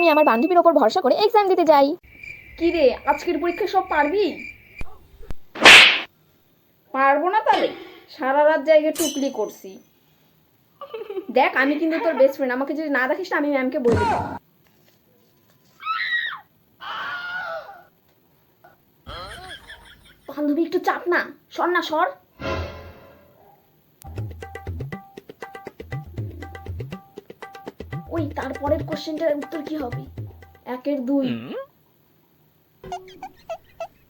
আমি আমার বান্ধবীর ওপর ভরসা করে এক্সাম দিতে যাই। কি রে, আজকের পরীক্ষা সব পারবি? পারব না তাহলে? সারা রাত জায়গায় টুকলি করছি। দেখ, আমি কিন্তু তোর বেস্ট ফ্রেন্ড আমাকে যদি না দেখিস আমি ম্যামকে বলে দেবো। বান্ধবী, একটু চাপ না, সর না, সর। ওই তারপরের কোশ্চেনটার উত্তর কি হবে? একের দুই।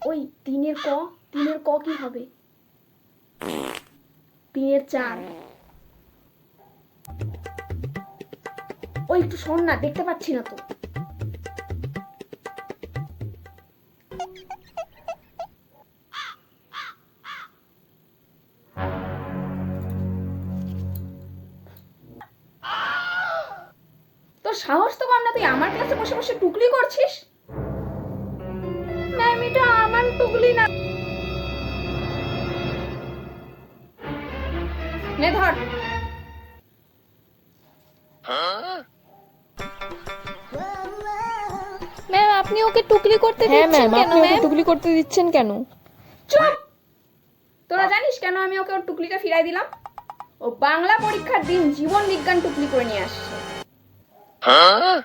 ওই তিনের ক তিনের ক কি হবে? তিনের চার। ওই একটু শোন না দেখতে পাচ্ছি না তো। তোর সাহস তো কম না তুই আমার ক্লাসে বসে বসে টুকলি করছিস? ম্যাম এটা আমার টুকলি না। নে ধর। ম্যাম আপনি ওকে টুকলি করতে হ্যাঁ ম্যাম আপনি ওকে টুকলি করতে দিচ্ছেন কেন? চুপ! তোরা জানিস কেন আমি ওকে ওর টুকলিটা ফিরাই দিলাম? ও বাংলা পরীক্ষার দিন জীবন বিজ্ঞান টুকলি করে নিয়ে আসছে। Huh?